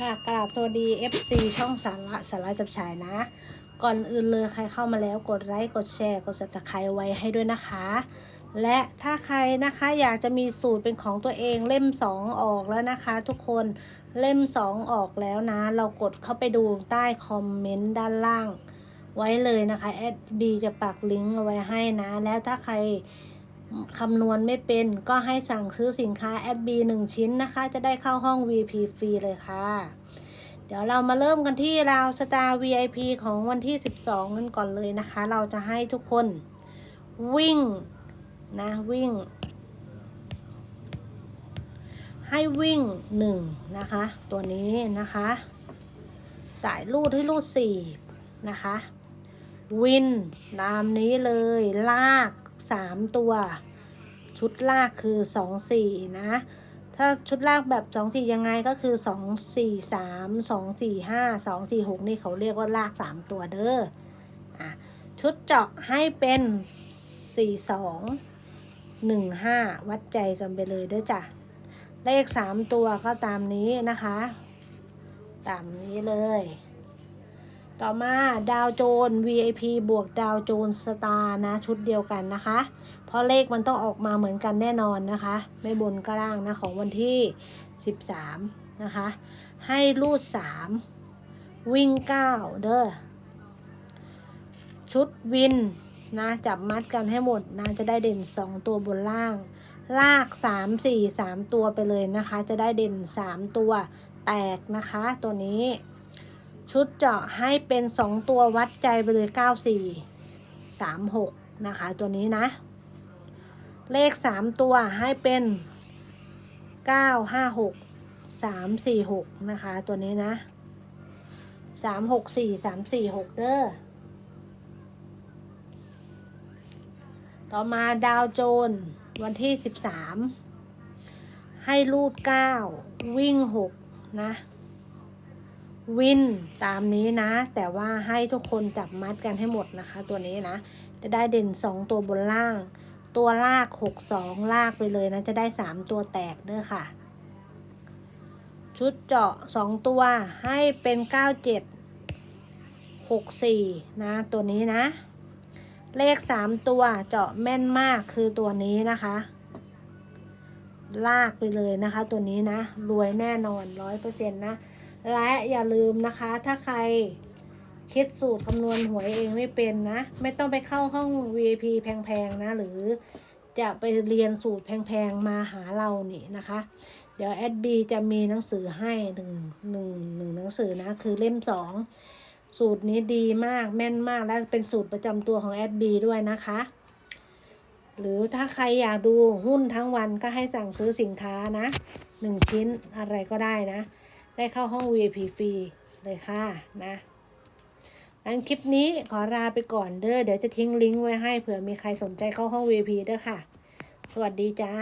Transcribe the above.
ค่ะกราบสวัสดี FC ช่องสาระสาระจับฉายนะ ก่อนอื่นเลยใครเข้ามาแล้วกดไลค์กดแชร์ กด subscribe ไว้ให้ด้วยนะคะ และถ้าใครนะคะอยากจะมีสูตรเป็นของตัวเองเล่ม 2 ออกแล้วนะคะ ทุกคนเล่ม 2 ออกแล้วนะ เรากดเข้าไปดูใต้คอมเมนต์ด้านล่าง ไว้เลยนะคะแอดบีจะปักลิงก์เอาไว้ให้นะ แล้วถ้าใคร คำนวณไม่เป็นก็ให้สั่งซื้อสินค้าแอดบีหนึ่งชิ้นนะคะ จะได้เข้าห้อง VP ฟรีเลยค่ะ เดี๋ยวเรามาเริ่มกันที่ราวสตาร์ VIP ของวันที่ 12กันก่อนเลยนะคะ เราจะให้ทุกคนวิ่งนะวิ่ง ให้วิ่งหนึ่งนะคะ ตัวนี้นะคะ สายลูดให้ลูดสี่นะคะ วินตามนี้เลยลาก สามตัว ชุดลากคือสองสี่นะ ถ้าชุดลากแบบสองสี่ยังไงก็คือสองสี่สามสองสี่ห้าสองสี่หกนี่เขาเรียกว่าลากสามตัวเด้ออะชุดเจาะให้เป็นสี่สองหนึ่งห้าวัดใจกันไปเลยเด้อจ้ะ เลขสามตัวก็ตามนี้นะคะ ตามนี้เลย ต่อมาดาวโจน VIP บวกดาวโจนสตาร์นะ ชุดเดียวกันนะคะ เพราะเลขมันต้องออกมาเหมือนกันแน่นอนนะคะ ไม่บนก็ล่างนะของวันที่ 13 นะคะ ให้รูด 3 วิ่ง 9 เด้อชุดวินนะ จับมัดกันให้หมดนะ จะได้เด่น 2 ตัวบนล่าง ลาก 3 4 3 ตัวไปเลยนะคะ จะได้เด่น 3 ตัวแตกนะคะตัวนี้ ชุดเจาะให้เป็น 2 ตัววัดใจไปเลย 94 36 นะคะ ตัวนี้นะ เลข 3 ตัวให้เป็น 956 346 นะคะ ตัวนี้นะ 364 346 เด้อต่อมาดาวโจน วันที่ 13 ให้รูด 9 วิ่ง 6 นะ วินตามนี้นะ แต่ว่าให้ทุกคนจับมัดกันให้หมดนะคะ ตัวนี้นะ จะได้เด่น 2 ตัวบนล่าง ตัวลาก 6 2 ลากไปเลยนะ จะได้ 3 ตัวแตกเด้อค่ะ ชุดเจาะ 2 ตัวให้เป็น 97 64 นะ ตัวนี้นะ เลข 3 ตัวเจาะแม่นมากคือตัวนี้นะคะ ลากไปเลยนะคะ ตัวนี้นะ รวยแน่นอน 100%นะ และอย่าลืมนะคะ ถ้าใครคิดสูตรคำนวณหวยเองไม่เป็นนะ ไม่ต้องไปเข้าห้อง VIP แพงๆนะ หรือจะไปเรียนสูตรแพงๆมาหาเรานี่นะคะ เดี๋ยวแอดบีจะมีหนังสือให้หนึ่งหนึ่งหนึ่งหนังสือนะ คือเล่มสองสูตรนี้ดีมากแม่นมากและเป็นสูตรประจำตัวของแอดบีด้วยนะคะ หรือถ้าใครอยากดูหุ้นทั้งวันก็ให้สั่งซื้อสินค้านะหนึ่งชิ้นอะไรก็ได้นะ ได้เข้าห้อง VIP ฟรีเลยค่ะนะงั้นคลิปนี้ขอลาไปก่อนเด้อ เดี๋ยวจะทิ้งลิงก์ไว้ให้เผื่อมีใครสนใจเข้าห้อง VIP ด้อค่ะ สวัสดีจ้า